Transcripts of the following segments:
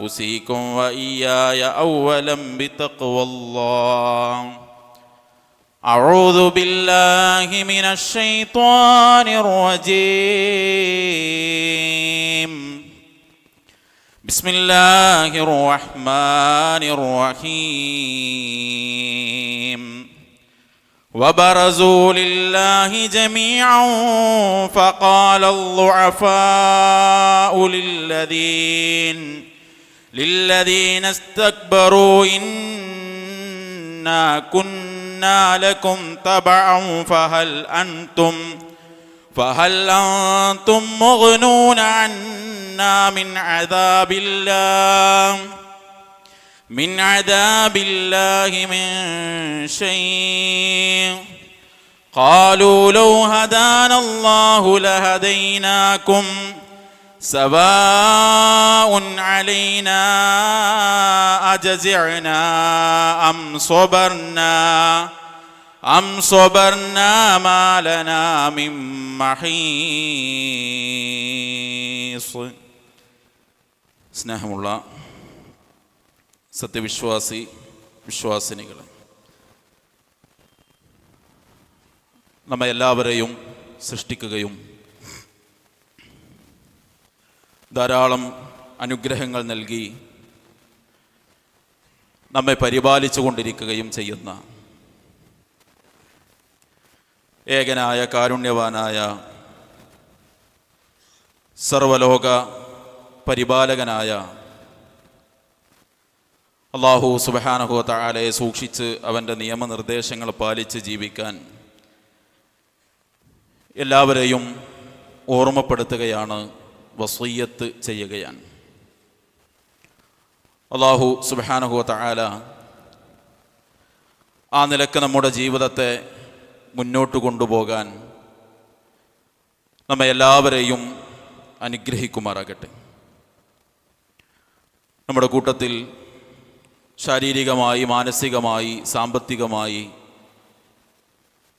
أوصيكم وإياي أولا بتقوى الله. أعوذ بالله من الشيطان الرجيم. بسم الله الرحمن الرحيم. وبرزوا لله جميعا فقال الضعفاء للذين للذين استكبروا إنا كنا لكم تبعا فهل أنتم فهل أنتم مغنون عنا من عذاب الله من عذاب الله من شيء قالوا لو هدانا الله لهديناكم سواء علينا أجزعنا أم صبرنا أم صبرنا ما لنا من محيص സ്നേഹമുള്ള സത്യവിശ്വാസി വിശ്വാസിനികൾ നമ്മെ എല്ലാവരെയും സൃഷ്ടിക്കുകയും ധാരാളം അനുഗ്രഹങ്ങൾ നൽകി നമ്മെ പരിപാലിച്ചു കൊണ്ടിരിക്കുകയും ചെയ്യുന്ന ഏകനായ കാരുണ്യവാനായ സർവലോക പരിപാലകനായ അള്ളാഹു സുബഹാനഹു താലയെ സൂക്ഷിച്ച് അവന്റെ നിയമനിർദ്ദേശങ്ങൾ പാലിച്ച് ജീവിക്കാൻ എല്ലാവരെയും ഓർമ്മപ്പെടുത്തുകയാണ്. വസീയത്ത് ചെയ്യുകയാണ്. അള്ളാഹു സുബാനഹു താല ആ നിലയ്ക്ക് നമ്മുടെ ജീവിതത്തെ മുന്നോട്ട് കൊണ്ടുപോകാൻ നമ്മെ എല്ലാവരെയും അനുഗ്രഹിക്കുമാറാകട്ടെ. നമ്മുടെ കൂട്ടത്തിൽ ശാരീരികമായി മാനസികമായി സാമ്പത്തികമായി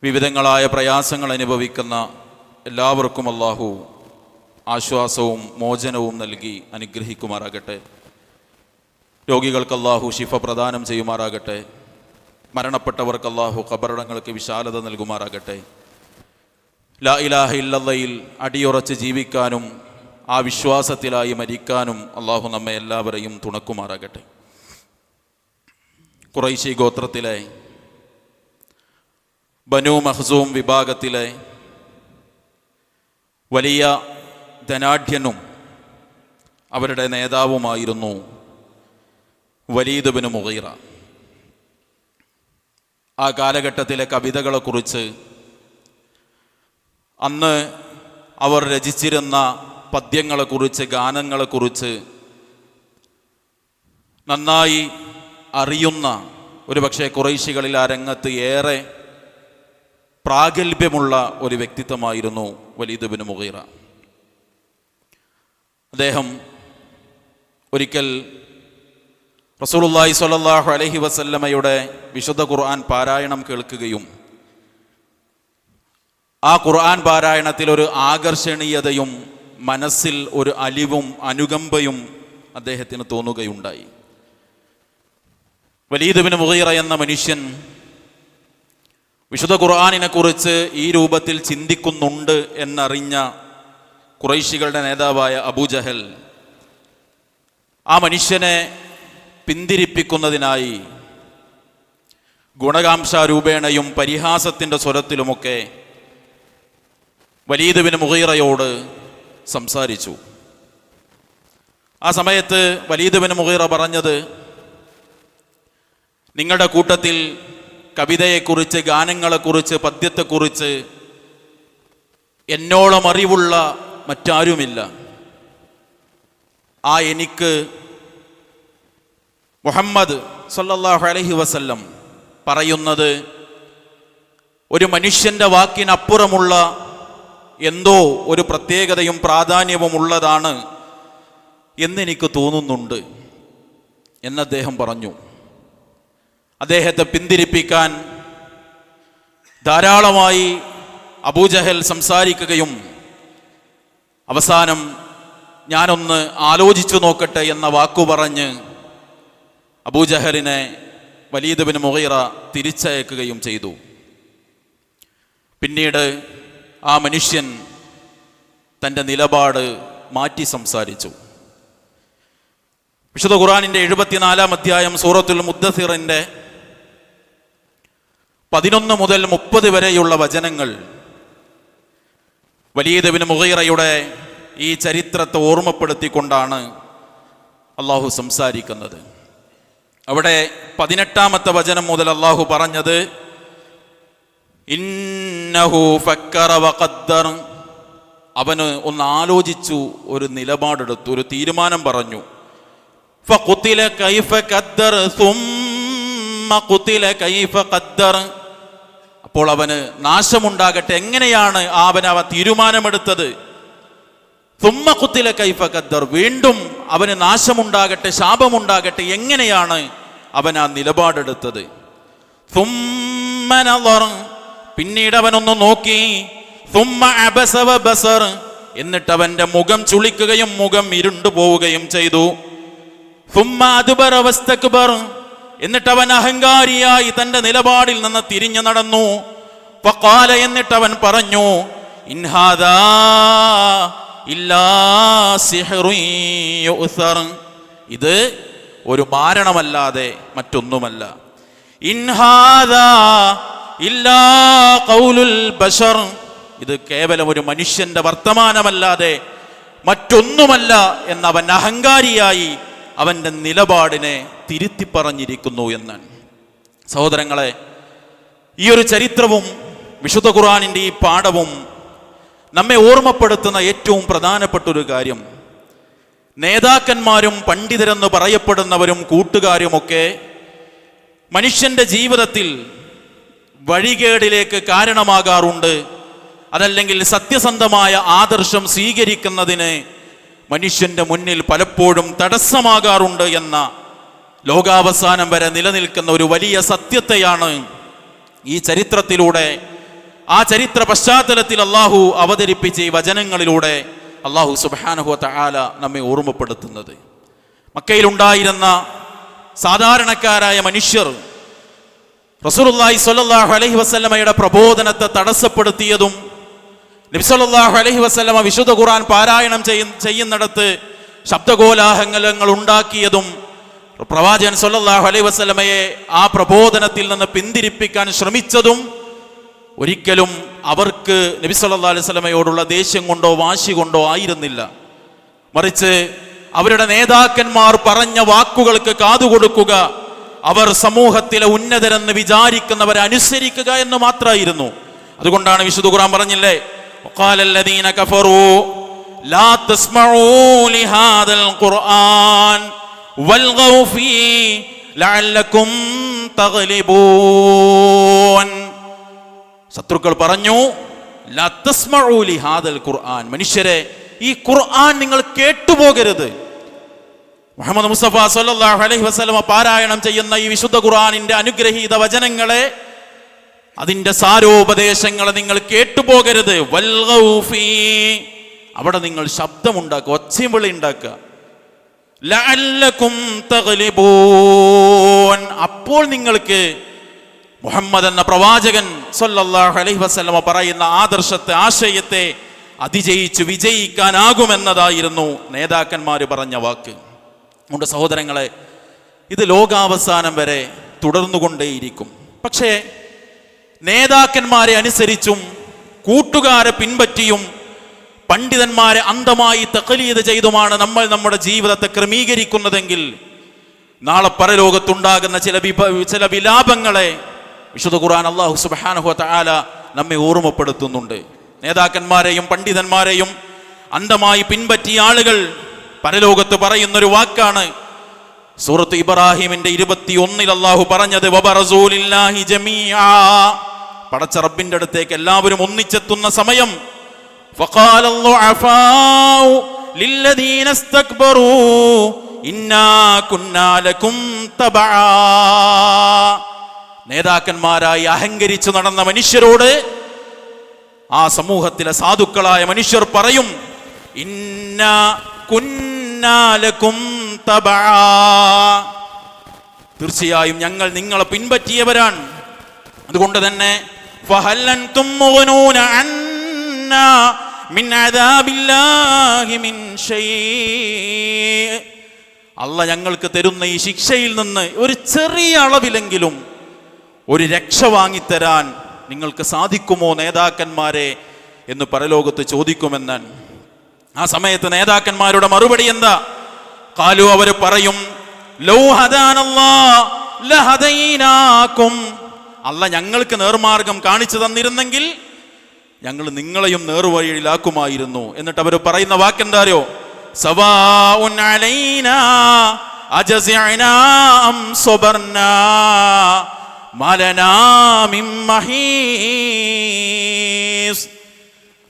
വിവിധങ്ങളായ പ്രയാസങ്ങൾ അനുഭവിക്കുന്ന എല്ലാവർക്കും അള്ളാഹു ആശ്വാസവും മോചനവും നൽകി അനുഗ്രഹിക്കുമാറാകട്ടെ. രോഗികൾക്ക് അള്ളാഹു ശിഫ പ്രദാനം ചെയ്യുമാറാകട്ടെ. മരണപ്പെട്ടവർക്ക് അള്ളാഹു കബറടങ്ങൾക്ക് വിശാലത നൽകുമാറാകട്ടെ. ലാ ഇലാഹ ഇല്ലല്ലയിൽ അടിയുറച്ച് ജീവിക്കാനും ആ വിശ്വാസത്തിലായി മരിക്കാനും അള്ളാഹു നമ്മെ എല്ലാവരെയും തുണക്കുമാറാകട്ടെ. കുറൈശി ഗോത്രത്തിലെ ബനു മഹ്സൂം വിഭാഗത്തിലെ വലിയ ധനാഢ്യനും അവരുടെ നേതാവുമായിരുന്നു വലീദബിന് ബിന് മുഗീറ. ആ കാലഘട്ടത്തിലെ കവിതകളെക്കുറിച്ച് അന്ന് അവർ രചിച്ചിരുന്ന പദ്യങ്ങളെക്കുറിച്ച് ഗാനങ്ങളെക്കുറിച്ച് നന്നായി അറിയുന്ന ഒരു പക്ഷേ കുറേശികളിൽ ആ രംഗത്ത് ഏറെ പ്രാഗൽഭ്യമുള്ള ഒരു വ്യക്തിത്വമായിരുന്നു വലീദ് ബിൻ അദ്ദേഹം ഒരിക്കൽ റസൂലുള്ളാഹി സ്വല്ലല്ലാഹു അലഹി വസല്ലമയുടെ വിശുദ്ധ ഖുർആൻ പാരായണം കേൾക്കുകയും ആ ഖുർആൻ പാരായണത്തിൽ ഒരു ആകർഷണീയതയും മനസ്സിൽ ഒരു അലിവും അനുകമ്പയും അദ്ദേഹത്തിന് തോന്നുകയുണ്ടായി. വലീദ് മുഹീറ എന്ന മനുഷ്യൻ വിശുദ്ധ ഖുർആാനിനെ കുറിച്ച് ഈ രൂപത്തിൽ ചിന്തിക്കുന്നുണ്ട് എന്നറിഞ്ഞ കുറൈശികളുടെ നേതാവായ അബൂജഹൽ ആ മനുഷ്യനെ പിന്തിരിപ്പിക്കുന്നതിനായി ഗുണകാംക്ഷാരൂപേണയും പരിഹാസത്തിന്റെ സ്വരത്തിലുമൊക്കെ വലീദ് ബിൻ മുഗീറയോട് സംസാരിച്ചു. ആ സമയത്ത് വലീദ് ബിൻ മുഗീറ പറഞ്ഞത് നിങ്ങളുടെ കൂട്ടത്തിൽ കവിതയെക്കുറിച്ച് ഗാനങ്ങളെക്കുറിച്ച് പദ്യത്തെക്കുറിച്ച് എന്നോളം അറിവുള്ള മറ്റാരുമില്ല. ആ എനിക്ക് മുഹമ്മദ് സല്ലല്ലാഹു അലഹി വസല്ലം പറയുന്നത് ഒരു മനുഷ്യന്റെ വാക്കിനപ്പുറമുള്ള എന്തോ ഒരു പ്രത്യേകതയും പ്രാധാന്യവും ഉള്ളതാണ് എന്നെനിക്ക് തോന്നുന്നുണ്ട് എന്ന് അദ്ദേഹം പറഞ്ഞു. അദ്ദേഹത്തെ പിന്തിരിപ്പിക്കാൻ ധാരാളമായി അബൂജഹൽ സംസാരിക്കുകയും അവസാനം ഞാനൊന്ന് ആലോചിച്ചു നോക്കട്ടെ എന്ന വാക്കു പറഞ്ഞ് അബൂജഹലിനെ വലീദ് ബിൻ മുഗീറ തിരിച്ചയക്കുകയും ചെയ്തു. പിന്നീട് ആ മനുഷ്യൻ തന്റെ നിലപാട് മാറ്റി സംസാരിച്ചു. വിശുദ്ധ ഖുറാനിന്റെ എഴുപത്തിനാലാം അധ്യായം സൂറത്തുൽ മുദ്ദസിറിന്റെ പതിനൊന്ന് മുതൽ മുപ്പത് വരെയുള്ള വചനങ്ങൾ വലീദ് ബിൻ മുഗീറയുടെ ഈ ചരിത്രത്തെ ഓർമ്മപ്പെടുത്തിക്കൊണ്ടാണ് അള്ളാഹു സംസാരിക്കുന്നത്. അവിടെ പതിനെട്ടാമത്തെ വചനം മുതൽ അള്ളാഹു പറഞ്ഞത് അവന് ഒന്ന് ആലോചിച്ചു ഒരു നിലപാടെടുത്തു ഒരു തീരുമാനം പറഞ്ഞു. ഫഖുതില കൈഫ ഖദ്ദർ സുമ്മ ഖുതില കൈഫ ഖദ്ദർ അപ്പോൾ അവന് നാശമുണ്ടാകട്ടെ. എങ്ങനെയാണ് അവൻ അവ തീരുമാനമെടുത്തത്? തുമ്മക്കുത്തിലെ കുത്തിലെ കൈഫ വീണ്ടും അവന് നാശമുണ്ടാകട്ടെ ശാപമുണ്ടാകട്ടെ എങ്ങനെയാണ് അവൻ ആ നിലപാടെടുത്തത്? പിന്നീട് അവനൊന്ന് നോക്കി. എന്നിട്ട് അവന്റെ മുഖം ചുളിക്കുകയും മുഖം ഇരുണ്ടു പോവുകയും ചെയ്തു എന്നിട്ട് അവൻ അഹങ്കാരിയായി തന്റെ നിലപാടിൽ നിന്ന് തിരിഞ്ഞു നടന്നു. പക്കാല എന്നിട്ട് അവൻ പറഞ്ഞു ഇൻഹാദാ. ഇത് ഒരു മാരണമല്ലാതെ മറ്റൊന്നുമല്ല. ബശർ. ഇത് കേവലം ഒരു മനുഷ്യന്റെ വർത്തമാനമല്ലാതെ മറ്റൊന്നുമല്ല എന്നവൻ അഹങ്കാരിയായി അവന്റെ നിലപാടിനെ തിരുത്തി പറഞ്ഞിരിക്കുന്നു എന്നാണ്. സഹോദരങ്ങളെ ഈ ഒരു ചരിത്രവും വിശുദ്ധ ഖുർആാനിന്റെ ഈ പാഠവും നമ്മെ ഓർമ്മപ്പെടുത്തുന്ന ഏറ്റവും പ്രധാനപ്പെട്ട ഒരു കാര്യം. നേതാക്കന്മാരും പണ്ഡിതരെന്ന് പറയപ്പെടുന്നവരും കൂട്ടുകാരുമൊക്കെ മനുഷ്യന്റെ ജീവിതത്തിൽ വഴികേടിലേക്ക് കാരണമാകാറുണ്ട്. അതല്ലെങ്കിൽ സത്യസന്ധമായ ആദർശം സ്വീകരിക്കുന്നതിന് മനുഷ്യന്റെ മുന്നിൽ പലപ്പോഴും തടസ്സമാകാറുണ്ട് എന്ന ലോകാവസാനം വരെ നിലനിൽക്കുന്ന ഒരു വലിയ സത്യത്തെയാണ് ഈ ചരിത്രത്തിലൂടെ ആ ചരിത്ര പശ്ചാത്തലത്തിൽ അള്ളാഹു അവതരിപ്പിച്ച ഈ വചനങ്ങളിലൂടെ അള്ളാഹു സുബാനഹു തആല നമ്മെ ഓർമ്മപ്പെടുത്തുന്നത്. മക്കയിലുണ്ടായിരുന്ന സാധാരണക്കാരായ മനുഷ്യർ റസൂലുള്ളാഹി സ്വല്ലല്ലാഹു അലൈഹി വസല്ലമയുടെ പ്രബോധനത്തെ തടസ്സപ്പെടുത്തിയതും നബി അലഹി വസ്ലമ വിശുദ്ധ ഖുർആൻ പാരായണം ചെയ്യുന്ന ചെയ്യുന്നിടത്ത് ശബ്ദകോലാഹലങ്ങൾ ഉണ്ടാക്കിയതും പ്രവാചകൻ സല്ലല്ലാഹു അലൈഹി വസ്ലമയെ ആ പ്രബോധനത്തിൽ നിന്ന് പിന്തിരിപ്പിക്കാൻ ശ്രമിച്ചതും ഒരിക്കലും അവർക്ക് നബി സല്ലല്ലാഹു അലൈഹി വസല്ലമയോടുള്ള ദേഷ്യം കൊണ്ടോ വാശി കൊണ്ടോ ആയിരുന്നില്ല. മറിച്ച് അവരുടെ നേതാക്കന്മാർ പറഞ്ഞ വാക്കുകൾക്ക് കാതുകൊടുക്കുക അവർ സമൂഹത്തിലെ ഉന്നതരെന്ന് വിചാരിക്കുന്നവരെ അനുസരിക്കുക എന്ന് മാത്രമായിരുന്നു അതുകൊണ്ടാണ് വിശുദ്ധ ഖുർആൻ പറഞ്ഞില്ലേ? وقال الذين كفروا لا تسمعوا لهذا القرآن والغوا فيه لعلكم تغلبون ശത്രുക്കൾ പറഞ്ഞു "ലാ തസ്മഊ ലിഹാദൽ ഖുർആൻ മനുഷ്യരെ ഈ ഖുർആൻ നിങ്ങൾ കേട്ടുപോകരുത് മുഹമ്മദ് മുസ്തഫ സല്ലല്ലാഹു അലൈഹി വസല്ലമ പാരായണം ചെയ്യുന്ന ഈ വിശുദ്ധ ഖുർആനിന്റെ അനുഗ്രഹീത വചനങ്ങളെ അതിന്റെ സാരോപദേശങ്ങൾ നിങ്ങൾ കേട്ടുപോകരുത്. വൽഗൗ ഫീ. അവിടെ നിങ്ങൾ ശബ്ദമുണ്ടാക്കുക ഒച്ചയും വിളി ഉണ്ടാക്കുക അപ്പോൾ നിങ്ങൾക്ക് മുഹമ്മദ് എന്ന പ്രവാചകൻ സല്ലല്ലാഹു അലൈഹി വസല്ലമ പറയുന്ന ആദർശത്തെ ആശയത്തെ അതിജയിച്ച് വിജയിക്കാനാകുമെന്നതായിരുന്നു നേതാക്കന്മാർ പറഞ്ഞ വാക്ക്. അതുകൊണ്ട് സഹോദരങ്ങളെ ഇത് ലോകാവസാനം വരെ തുടർന്നുകൊണ്ടേയിരിക്കും. പക്ഷേ നേതാക്കന്മാരെ അനുസരിച്ചും കൂട്ടുകാരെ പിൻപറ്റിയും പണ്ഡിതന്മാരെ അന്ധമായി തക്കലീത് ചെയ്തുമാണ് നമ്മൾ നമ്മുടെ ജീവിതത്തെ ക്രമീകരിക്കുന്നതെങ്കിൽ നാളെ പരലോകത്തുണ്ടാകുന്ന ചില വിഭ ചില വിലാപങ്ങളെ വിശുദ്ധ ഖുർആൻ അള്ളാഹു സുബാനഹു താല നമ്മെ ഓർമ്മപ്പെടുത്തുന്നുണ്ട്. നേതാക്കന്മാരെയും പണ്ഡിതന്മാരെയും അന്ധമായി പിൻപറ്റിയ ആളുകൾ പരലോകത്ത് പറയുന്നൊരു വാക്കാണ് സൂറത്ത് ഇബ്രാഹിമിന്റെ ഇരുപത്തിയൊന്നിൽ അള്ളാഹു പറഞ്ഞത് പടച്ച റബ്ബിന്റെ അടുത്തേക്ക് എല്ലാവരും ഒന്നിച്ചെത്തുന്ന സമയം. നേതാക്കന്മാരായി അഹങ്കരിച്ചു നടന്ന മനുഷ്യരോട് ആ സമൂഹത്തിലെ സാധുക്കളായ മനുഷ്യർ പറയും ഇന്ന അന്നാലക്കും തീർച്ചയായും ഞങ്ങൾ നിങ്ങളെ പിൻപറ്റിയവരാണ്. അതുകൊണ്ട് തന്നെ അല്ല ഞങ്ങൾക്ക് തരുന്ന ഈ ശിക്ഷയിൽ നിന്ന് ഒരു ചെറിയ അളവിലെങ്കിലും ഒരു രക്ഷ വാങ്ങിത്തരാൻ നിങ്ങൾക്ക് സാധിക്കുമോ നേതാക്കന്മാരെ എന്ന് പരലോകത്ത് ചോദിക്കുമെന്നാണ്. ആ സമയത്ത് നേതാക്കന്മാരുടെ മറുപടി എന്താ? കാലു അവർ പറയും അല്ല ഞങ്ങൾക്ക് നേർമാർഗം കാണിച്ചു തന്നിരുന്നെങ്കിൽ ഞങ്ങൾ നിങ്ങളെയും നേർവഴിയിലാക്കുമായിരുന്നു. എന്നിട്ട് അവർ പറയുന്ന വാക്കെന്താരോ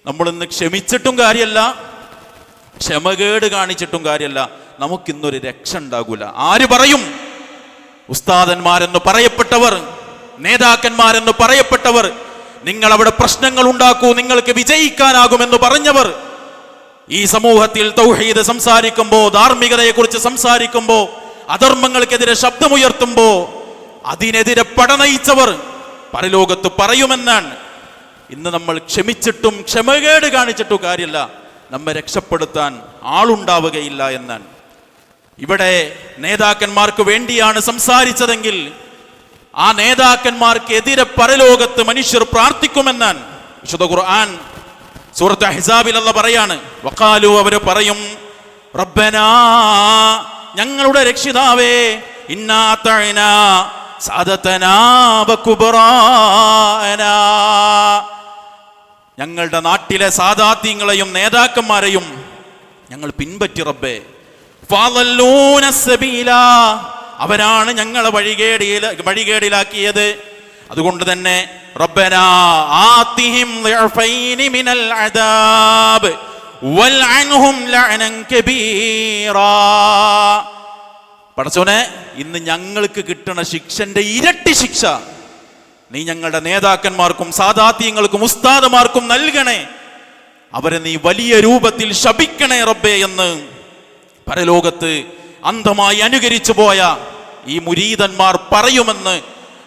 നമ്മൾ ഇന്ന് ക്ഷമിച്ചിട്ടും കാര്യമല്ല ക്ഷമകേട് കാണിച്ചിട്ടും കാര്യമല്ല നമുക്കിന്നൊരു രക്ഷ ഉണ്ടാകൂല. ആര് പറയും? ഉസ്താദന്മാരെന്ന് പറയപ്പെട്ടവർ നേതാക്കന്മാരെന്ന് പറയപ്പെട്ടവർ നിങ്ങൾ അവിടെ പ്രശ്നങ്ങൾ ഉണ്ടാക്കൂ നിങ്ങൾക്ക് വിജയിക്കാനാകുമെന്ന് പറഞ്ഞവർ ഈ സമൂഹത്തിൽ തൗഹീദ് സംസാരിക്കുമ്പോ ധാർമ്മികതയെക്കുറിച്ച് സംസാരിക്കുമ്പോ അധർമ്മങ്ങൾക്കെതിരെ ശബ്ദമുയർത്തുമ്പോ അതിനെതിരെ പടനയിച്ചവർ പരലോകത്ത് പറയുമെന്നാണ്. ഇന്ന് നമ്മൾ ക്ഷമിച്ചിട്ടും ക്ഷമകേട് കാണിച്ചിട്ടും കാര്യമില്ല നമ്മെ രക്ഷപ്പെടുത്താൻ ആളുണ്ടാവുകയില്ല എന്നാണ്. ഇവിടെ നേതാക്കന്മാർക്ക് വേണ്ടിയാണ് സംസാരിച്ചതെങ്കിൽ ആ നേതാക്കന്മാർക്ക് എതിരെ പരലോകത്ത് മനുഷ്യർ പ്രാർത്ഥിക്കുമെന്നാണ്. വിശുദ്ധ ഖുർആൻ സൂറത്ത് ഹിസാബിൽ അല്ല പറയാണ് വക്കാലു അവർ പറയും റബ്ബനാ ഞങ്ങളുടെ രക്ഷിതാവേ ഇന്നാ സാധത്തനാ ഞങ്ങളുടെ നാട്ടിലെ സാധാത്യങ്ങളെയും നേതാക്കന്മാരെയും ഞങ്ങൾ പിൻപറ്റി റബ്ബേ. അവരാണ് ഞങ്ങളെ വഴികേടിയിൽ വഴികേടിലാക്കിയത്. അതുകൊണ്ട് തന്നെ റബ്ബനാ ആതിഹിം മിനൽ അദാബ് ലഅനൻ പടച്ചോനെ ഇന്ന് ഞങ്ങൾക്ക് കിട്ടുന്ന ശിക്ഷന്റെ ഇരട്ടി ശിക്ഷ നീ ഞങ്ങളുടെ നേതാക്കന്മാർക്കും സാദാത്യങ്ങൾക്കും ഉസ്താദമാർക്കും നൽകണേ. അവരെ നീ വലിയ രൂപത്തിൽ ശപിക്കണേ റബ്ബേ എന്ന് പരലോകത്ത് അന്ധമായി അനുകരിച്ചു പോയ ഈ മുരീതന്മാർ പറയുമെന്ന്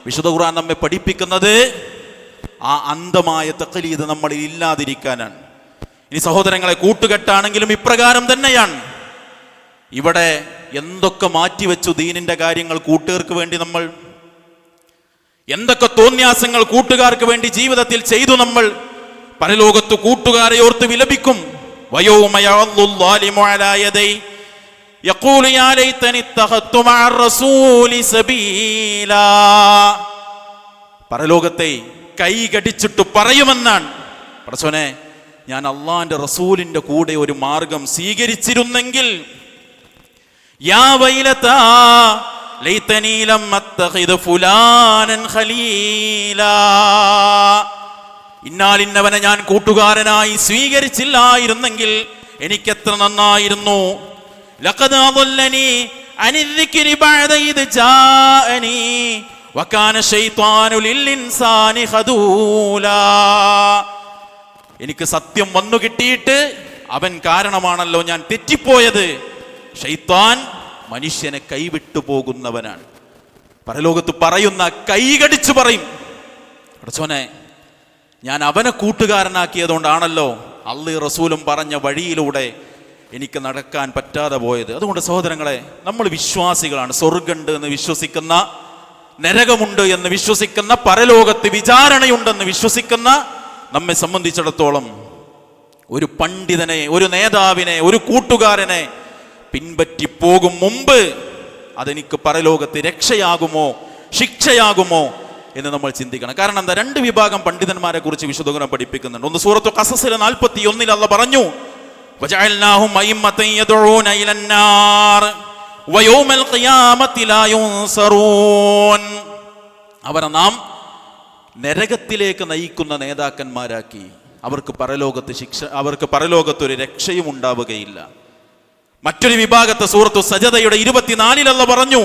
വിശുദ്ധ ഖുർആൻ നമ്മെ പഠിപ്പിക്കുന്നത് ആ അന്ധമായ തക്കലീത് നമ്മളിൽ ഇല്ലാതിരിക്കാനാണ്. ഇനി സഹോദരങ്ങളെ കൂട്ടുകെട്ടാണെങ്കിലും ഇപ്രകാരം തന്നെയാണ്. ഇവിടെ എന്തൊക്കെ മാറ്റിവെച്ചു ദീനിന്റെ കാര്യങ്ങൾ കൂട്ടുകാർക്ക് വേണ്ടി നമ്മൾ എന്തൊക്കെ തോന്യാസങ്ങൾ കൂട്ടുകാർക്ക് വേണ്ടി ജീവിതത്തിൽ ചെയ്തു നമ്മൾ? പരലോകത്ത് കൂട്ടുകാരെ ഓർത്ത് വിലപിക്കും. പരലോകത്തെ കൈ കടിച്ചിട്ട് പറയുമെന്നാണ്. പ്രസവനെ ഞാൻ അള്ളാന്റെ റസൂലിന്റെ കൂടെ ഒരു മാർഗം സ്വീകരിച്ചിരുന്നെങ്കിൽ യാ വൈലത്താ ഇന്നാലിന്നവനെ ഞാൻ കൂട്ടുകാരനായി സ്വീകരിച്ചില്ലായിരുന്നെങ്കിൽ എനിക്കെത്ര നന്നായിരുന്നു. എനിക്ക് സത്യം വന്നു കിട്ടിയിട്ട് അവൻ കാരണമാണല്ലോ ഞാൻ തെറ്റിപ്പോയത്. ഷെയ്ത്താൻ മനുഷ്യനെ കൈവിട്ടു പോകുന്നവനാണ്. പരലോകത്ത് പറയുന്ന കൈകടിച്ചു പറയും. അടച്ചോനെ ഞാൻ അവനെ കൂട്ടുകാരനാക്കിയതുകൊണ്ടാണല്ലോ അള്ളി റസൂലും പറഞ്ഞ വഴിയിലൂടെ എനിക്ക് നടക്കാൻ പറ്റാതെ പോയത്. അതുകൊണ്ട് സഹോദരങ്ങളെ നമ്മൾ വിശ്വാസികളാണ്. സ്വർഗുണ്ട് എന്ന് വിശ്വസിക്കുന്ന നരകമുണ്ട് എന്ന് വിശ്വസിക്കുന്ന പരലോകത്ത് വിചാരണയുണ്ടെന്ന് വിശ്വസിക്കുന്ന നമ്മെ സംബന്ധിച്ചിടത്തോളം ഒരു പണ്ഡിതനെ ഒരു നേതാവിനെ ഒരു കൂട്ടുകാരനെ പിൻപറ്റിപ്പോകും മുമ്പ് അതെനിക്ക് പരലോകത്ത് രക്ഷയാകുമോ ശിക്ഷയാകുമോ എന്ന് നമ്മൾ ചിന്തിക്കണം. കാരണം എന്താ? രണ്ട് വിഭാഗം പണ്ഡിതന്മാരെ കുറിച്ച് വിശുദ്ധഗ്രഹം പഠിപ്പിക്കുന്നുണ്ട്. ഒന്ന് സൂറത്തു കസസിലെ നാൽപ്പത്തി ഒന്നിൽ അല്ല പറഞ്ഞു അവരെ നാം നരകത്തിലേക്ക് നയിക്കുന്ന നേതാക്കന്മാരാക്കി. അവർക്ക് പരലോകത്ത് ശിക്ഷ അവർക്ക് പരലോകത്തൊരു രക്ഷയും ഉണ്ടാവുകയില്ല. മറ്റൊരു വിഭാഗത്തെ സൂറത്തു സജതയുടെ ഇരുപത്തിനാലിലല്ല പറഞ്ഞു.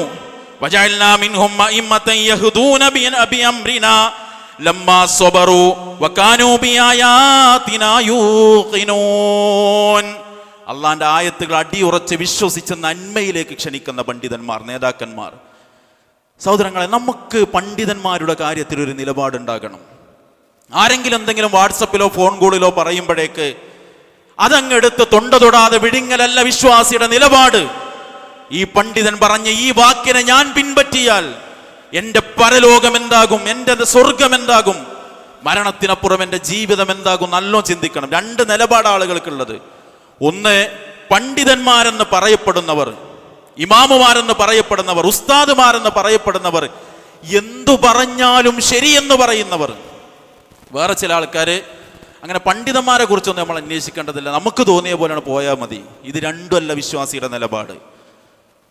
അള്ളാന്റെ ആയത്തുകൾ അടിയുറച്ച് വിശ്വസിച്ച് നന്മയിലേക്ക് ക്ഷണിക്കുന്ന പണ്ഡിതന്മാർ നേതാക്കന്മാർ. സഹോദരങ്ങളെ നമുക്ക് പണ്ഡിതന്മാരുടെ കാര്യത്തിൽ ഒരു നിലപാടുണ്ടാകണം. ആരെങ്കിലും എന്തെങ്കിലും വാട്സപ്പിലോ ഫോൺ കോളിലോ പറയുമ്പോഴേക്ക് അതങ്ങ് എടുത്ത് തൊണ്ട തൊടാതെ വിഴുങ്ങലല്ല വിശ്വാസിയുടെ നിലപാട്. ഈ പണ്ഡിതൻ പറഞ്ഞ ഈ വാക്കിനെ ഞാൻ പിൻപറ്റിയാൽ എന്റെ പരലോകം എന്താകും എന്റെ സ്വർഗം എന്താകും മരണത്തിനപ്പുറം എന്റെ ജീവിതം എന്താകും നല്ലോ ചിന്തിക്കണം. രണ്ട് നിലപാട് ആളുകൾക്കുള്ളത് ഒന്ന് പണ്ഡിതന്മാരെന്ന് പറയപ്പെടുന്നവർ ഇമാമുമാരെന്ന് പറയപ്പെടുന്നവർ ഉസ്താദുമാരെന്ന് പറയപ്പെടുന്നവർ എന്തു പറഞ്ഞാലും ശരിയെന്ന് പറയുന്നവർ. വേറെ ചില ആൾക്കാര് അങ്ങനെ പണ്ഡിതന്മാരെ കുറിച്ചൊന്നും നമ്മൾ അന്വേഷിക്കേണ്ടതില്ല. നമുക്ക് തോന്നിയ പോലെയാണ് പോയാൽ മതി. ഇത് രണ്ടുമല്ല വിശ്വാസിയുടെ നിലപാട്.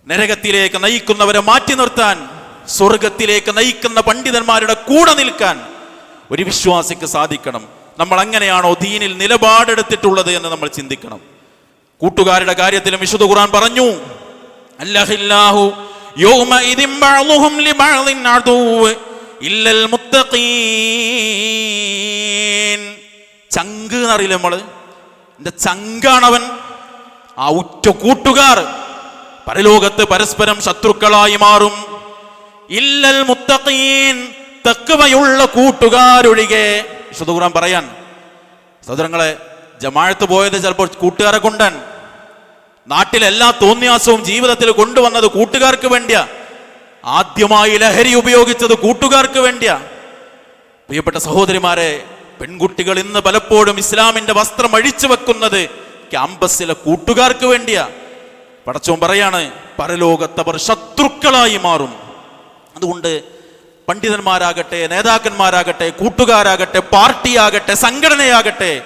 നരകത്തിലേക്ക് നയിക്കുന്നവരെ മാറ്റി നിർത്താൻ സ്വർഗത്തിലേക്ക് നയിക്കുന്ന പണ്ഡിതന്മാരുടെ കൂടെ നിൽക്കാൻ ഒരു വിശ്വാസിക്ക് സാധിക്കണം. നമ്മൾ അങ്ങനെയാണോ ദീനിൽ നിലപാടെടുത്തിട്ടുള്ളത് എന്ന് നമ്മൾ ചിന്തിക്കണം. കൂട്ടുകാരുടെ കാര്യത്തിലും വിശുദ്ധ ഖുർആൻ പറഞ്ഞു അല്ലാഹു ഇല്ലൽ മുത്തഖീൻ. ചങ്ക് എന്നറിയില്ല നമ്മൾ എന്റെ ചങ്കാണവൻ ആ ഉറ്റ കൂട്ടുകാർ. പരലോകത്ത് പരസ്പരം ശത്രുക്കളായി മാറും. ഇല്ലൽ മുത്തഖീൻ തെക്കുമയുള്ള കൂട്ടുകാരൊഴികെ. വിശുദ്ധ പറയാൻ സഹോദരങ്ങളെ ജമാഴത്ത് പോയത് ചിലപ്പോൾ കൂട്ടുകാരെ കൊണ്ടൻ നാട്ടിലെല്ലാ തോന്നിയാസവും ജീവിതത്തിൽ കൊണ്ടുവന്നത് കൂട്ടുകാർക്ക് വേണ്ടിയാ. ആദ്യമായി ലഹരി ഉപയോഗിച്ചത് കൂട്ടുകാർക്ക് വേണ്ടിയാ. പ്രിയപ്പെട്ട സഹോദരിമാരെ പെൺകുട്ടികൾ ഇന്ന് പലപ്പോഴും ഇസ്ലാമിന്റെ വസ്ത്രം അഴിച്ചു വെക്കുന്നത് ക്യാമ്പസിലെ കൂട്ടുകാർക്ക് വേണ്ടിയാ. പടച്ചോൻ പറയാണ് പരലോകത്തവർ ശത്രുക്കളായി മാറും. അതുകൊണ്ട് പണ്ഡിതന്മാരാകട്ടെ നേതാക്കന്മാരാകട്ടെ കൂട്ടുകാരാകട്ടെ പാർട്ടിയാകട്ടെ സംഘടനയാകട്ടെ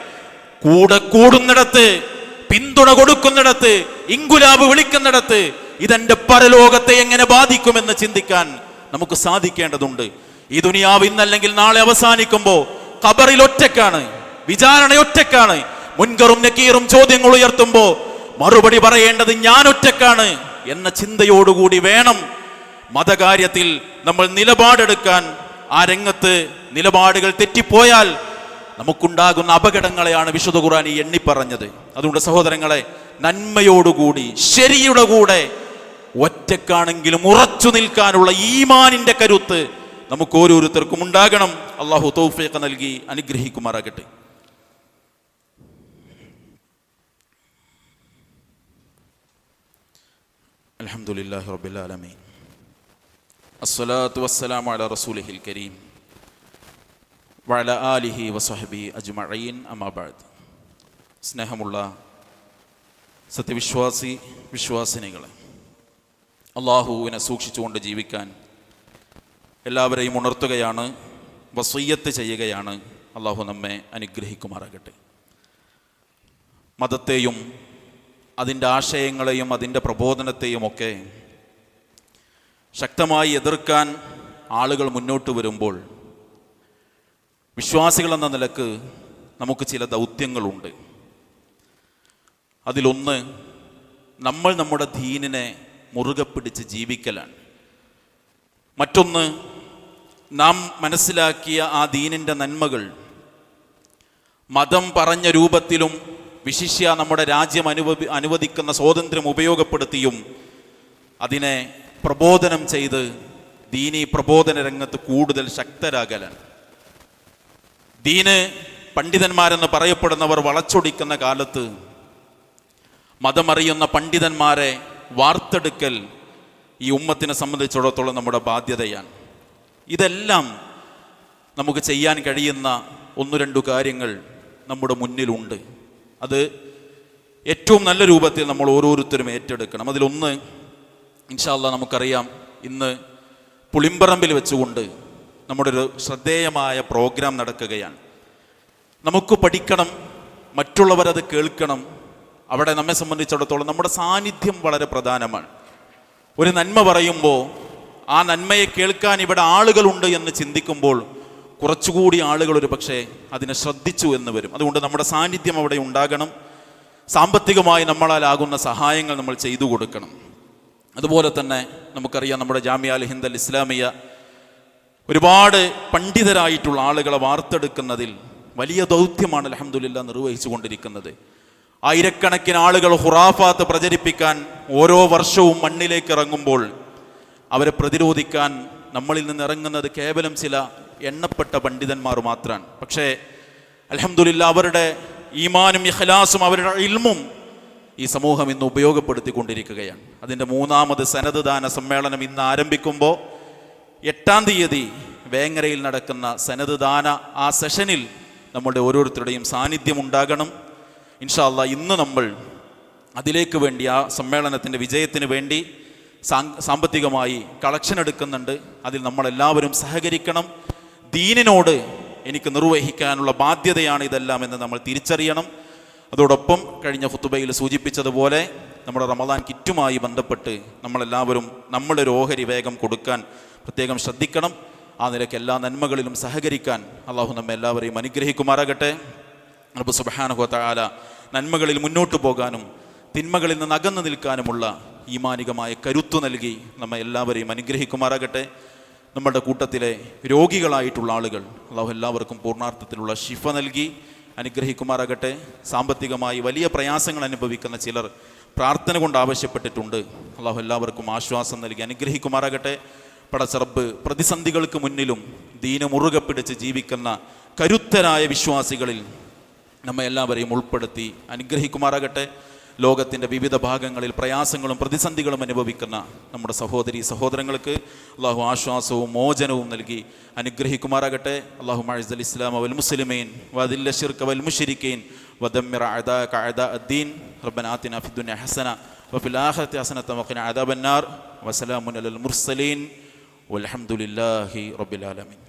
കൂടെ കൂടുന്നിടത്ത് പിന്തുണ കൊടുക്കുന്നിടത്ത് ഇങ്കുലാബ് വിളിക്കുന്നിടത്ത് ഇതെന്റെ പരലോകത്തെ എങ്ങനെ ബാധിക്കുമെന്ന് ചിന്തിക്കാൻ നമുക്ക് സാധിക്കേണ്ടതുണ്ട്. ഈ ദുനിയാവ് ഇന്നല്ലെങ്കിൽ നാളെ അവസാനിക്കുമ്പോ ഖബറിൽ ഒറ്റക്കാണ്. വിചാരണ ഒറ്റക്കാണ്. മുൻകറും നക്കീറും ചോദ്യങ്ങൾ ഉയർത്തുമ്പോ മറുപടി പറയേണ്ടത് ഞാൻ ഒറ്റക്കാണ് എന്ന ചിന്തയോടുകൂടി വേണം മതകാര്യത്തിൽ നമ്മൾ നിലപാടെടുക്കാൻ. ആ രംഗത്ത് നിലപാടുകൾ തെറ്റിപ്പോയാൽ നമുക്കുണ്ടാകുന്ന അപകടങ്ങളെയാണ് വിശുദ്ധ ഖുറാൻ ഈ എണ്ണിപ്പറഞ്ഞത്. അതുകൊണ്ട് സഹോദരങ്ങളെ നന്മയോടുകൂടി ശരിയുടെ കൂടെ ഒറ്റക്കാണെങ്കിലും ഉറച്ചു നിൽക്കാനുള്ള ഈമാനിന്റെ കരുത്ത് നമുക്ക് ഓരോരുത്തർക്കും ഉണ്ടാകണം. അള്ളാഹു തൗഫീഖ് നൽകി അനുഗ്രഹിക്കുമാറാകട്ടെ. അൽഹംദുലില്ലാഹി റബ്ബിൽ ആലമീൻ. അസ്സലാത്തു വസ്സലാമു അലാ റസൂലിഹിൽ കരീം. വഅല ആലിഹി വസഹബി അജ്മഈൻ അമാബാദ് സ്നേഹമുള്ള സത്യവിശ്വാസി വിശ്വാസിനികളെ അള്ളാഹുവിനെ സൂക്ഷിച്ചുകൊണ്ട് ജീവിക്കാൻ എല്ലാവരെയും ഉണർത്തുകയാണ് വസയ്യത്ത് ചെയ്യുകയാണ്. അള്ളാഹു നമ്മെ അനുഗ്രഹിക്കുമാറാകട്ടെ. മതത്തെയും അതിന്റെ ആശയങ്ങളെയും അതിന്റെ പ്രബോധനത്തെയും ഒക്കെ ശക്തമായി എതിർക്കാൻ ആളുകൾ മുന്നോട്ട് വരുമ്പോൾ വിശ്വാസികളെന്ന നിലയ്ക്ക് നമുക്ക് ചില ദൗത്യങ്ങളുണ്ട്. അതിലൊന്ന് നമ്മൾ നമ്മുടെ ധീനിനെ മുറുകെ പിടിച്ച് ജീവിക്കലാണ്. മറ്റൊന്ന് നാം മനസ്സിലാക്കിയ ആ ദീനിന്റെ നന്മകൾ. മതം പറഞ്ഞ രൂപത്തിലും വിശിഷ്യ നമ്മുടെ രാജ്യം അനുവദി അനുവദിക്കുന്ന സ്വാതന്ത്ര്യം ഉപയോഗപ്പെടുത്തിയും അതിനെ പ്രബോധനം ചെയ്ത് ദീനി പ്രബോധന രംഗത്ത് കൂടുതൽ ശക്തരാകലാണ്. ദീന് പണ്ഡിതന്മാരെന്ന് പറയപ്പെടുന്നവർ വളച്ചൊടിക്കുന്ന കാലത്ത് മതമറിയുന്ന പണ്ഡിതന്മാരെ വാർത്തെടുക്കൽ ഈ ഉമ്മത്തിനെ സംബന്ധിച്ചിടത്തോളം നമ്മുടെ ബാധ്യതയാണ്. ഇതെല്ലാം നമുക്ക് ചെയ്യാൻ കഴിയുന്ന ഒന്ന് രണ്ടു കാര്യങ്ങൾ നമ്മുടെ മുന്നിലുണ്ട്. അത് ഏറ്റവും നല്ല രൂപത്തിൽ നമ്മൾ ഓരോരുത്തരും ഏറ്റെടുക്കണം. അതിലൊന്ന് ഇൻഷാല്ല നമുക്കറിയാം ഇന്ന് പുളിമ്പറമ്പിൽ വെച്ചുകൊണ്ട് നമ്മുടെ ഒരു ശ്രദ്ധേയമായ പ്രോഗ്രാം നടക്കുകയാണ്. നമുക്ക് പഠിക്കണം മറ്റുള്ളവരത് കേൾക്കണം. അവിടെ നമ്മെ സംബന്ധിച്ചിടത്തോളം നമ്മുടെ സാന്നിധ്യം വളരെ പ്രധാനമാണ്. ഒരു നന്മ പറയുമ്പോൾ ആ നന്മയെ കേൾക്കാൻ ഇവിടെ ആളുകളുണ്ട് എന്ന് ചിന്തിക്കുമ്പോൾ കുറച്ചുകൂടി ആളുകൾ ഒരു പക്ഷേ അതിനെ ശ്രദ്ധിച്ചു എന്ന് വരും. അതുകൊണ്ട് നമ്മുടെ സാന്നിധ്യം അവിടെ ഉണ്ടാകണം. സാമ്പത്തികമായി നമ്മളാലാകുന്ന സഹായങ്ങൾ നമ്മൾ ചെയ്തു കൊടുക്കണം. അതുപോലെ തന്നെ നമുക്കറിയാം നമ്മുടെ ജാമ്യ അൽ ഹിന്ദൽ ഇസ്ലാമിയ ഒരുപാട് പണ്ഡിതരായിട്ടുള്ള ആളുകളെ വാർത്തെടുക്കുന്നതിൽ വലിയ ദൗത്യമാണ് അലഹമുല്ല നിർവഹിച്ചു കൊണ്ടിരിക്കുന്നത് ആയിരക്കണക്കിന് ആളുകൾ ഹുറാഫാത്ത് പ്രചരിപ്പിക്കാൻ ഓരോ വർഷവും മണ്ണിലേക്ക് ഇറങ്ങുമ്പോൾ അവരെ പ്രതിരോധിക്കാൻ നമ്മളിൽ നിന്ന് ഇറങ്ങുന്നത് കേവലം ചില എണ്ണപ്പെട്ട പണ്ഡിതന്മാർ മാത്രമാണ് പക്ഷേ അലഹമുല്ല അവരുടെ ഈമാനും ഇഖലാസും അവരുടെ ഇൽമും ഈ സമൂഹം ഇന്ന് ഉപയോഗപ്പെടുത്തിക്കൊണ്ടിരിക്കുകയാണ്. അതിന്റെ മൂന്നാമത് സനത് ദാന സമ്മേളനം ഇന്ന് ആരംഭിക്കുമ്പോൾ എട്ടാം തീയതി വേങ്ങരയിൽ നടക്കുന്ന സനത് ദാന ആ സെഷനിൽ നമ്മളുടെ ഓരോരുത്തരുടെയും സാന്നിധ്യം ഉണ്ടാകണം. ഇൻഷാല്ല ഇന്ന് നമ്മൾ അതിലേക്ക് വേണ്ടി ആ സമ്മേളനത്തിന്റെ വിജയത്തിന് വേണ്ടി സാമ്പത്തികമായി കളക്ഷൻ എടുക്കുന്നുണ്ട്. അതിൽ നമ്മളെല്ലാവരും സഹകരിക്കണം. ദീനിനോട് എനിക്ക് നിർവഹിക്കാനുള്ള ബാധ്യതയാണ് ഇതെല്ലാം എന്ന് നമ്മൾ തിരിച്ചറിയണം. അതോടൊപ്പം കഴിഞ്ഞ ഫുത്തുബയിൽ സൂചിപ്പിച്ചതുപോലെ നമ്മുടെ റമദാൻ കിറ്റുമായി ബന്ധപ്പെട്ട് നമ്മളെല്ലാവരും നമ്മുടെ ഒരു ഓഹരി വേഗം കൊടുക്കാൻ പ്രത്യേകം ശ്രദ്ധിക്കണം. ആ നിലയ്ക്ക് എല്ലാ നന്മകളിലും സഹകരിക്കാൻ അള്ളാഹു നമ്മെ എല്ലാവരെയും അനുഗ്രഹിക്കുമാറാകട്ടെ. റബ്ബ് സുബ്ഹാനഹു വതആല നന്മകളിൽ മുന്നോട്ട് പോകാനും തിന്മകളിൽ നിന്ന് അകന്നു നിൽക്കാനുമുള്ള ഈമാനികമായ കരുത്ത് നൽകി നമ്മെ എല്ലാവരെയും അനുഗ്രഹിക്കുമാറാകട്ടെ. നമ്മുടെ കൂട്ടത്തിലെ രോഗികളായിട്ടുള്ള ആളുകൾ അള്ളാഹു എല്ലാവർക്കും പൂർണാർത്ഥത്തിലുള്ള ശിഫ നൽകി അനുഗ്രഹിക്കുമാറാകട്ടെ. സാമ്പത്തികമായി വലിയ പ്രയാസങ്ങൾ അനുഭവിക്കുന്ന ചിലർ പ്രാർത്ഥന കൊണ്ട് ആവശ്യപ്പെട്ടിട്ടുണ്ട്. അള്ളാഹു എല്ലാവർക്കും ആശ്വാസം നൽകി അനുഗ്രഹിക്കുമാറാകട്ടെ. പടച്ചറബ് പ്രതിസന്ധികൾക്ക് മുന്നിലും ദീന മുറുകെ പിടിച്ച് ജീവിക്കുന്ന കരുത്തരായ വിശ്വാസികളിൽ നമ്മെ എല്ലാവരെയും ഉൾപ്പെടുത്തി അനുഗ്രഹിക്കുമാറാകട്ടെ. ലോകത്തിന്റെ വിവിധ ഭാഗങ്ങളിൽ പ്രയാസങ്ങളും പ്രതിസന്ധികളും അനുഭവിക്കുന്ന നമ്മുടെ സഹോദരി സഹോദരങ്ങൾക്ക് അള്ളാഹു ആശ്വാസവും മോചനവും നൽകി അനുഗ്രഹിക്കുമാറാകട്ടെ. അള്ളാഹു അലി ഇസ്ലാം അവൽ മുസ്ലിമീൻ വദില്ല ഷിർക്ക് വൽ മുഷിരിക്കീൻ വദമ്മിർ അഅദാക കഅദ അദ്ദീൻ. റബ്ബന ആതിന അഫിദുൻ ഹസന വഫിൽ ആഖിറതി ഹസനത വഖിന അദാബൻ നാർ വസലാമുൻ അലൽ മുർസലീൻ. വൽഹംദുലില്ലാഹി റബ്ബിൽ ആലമീൻ.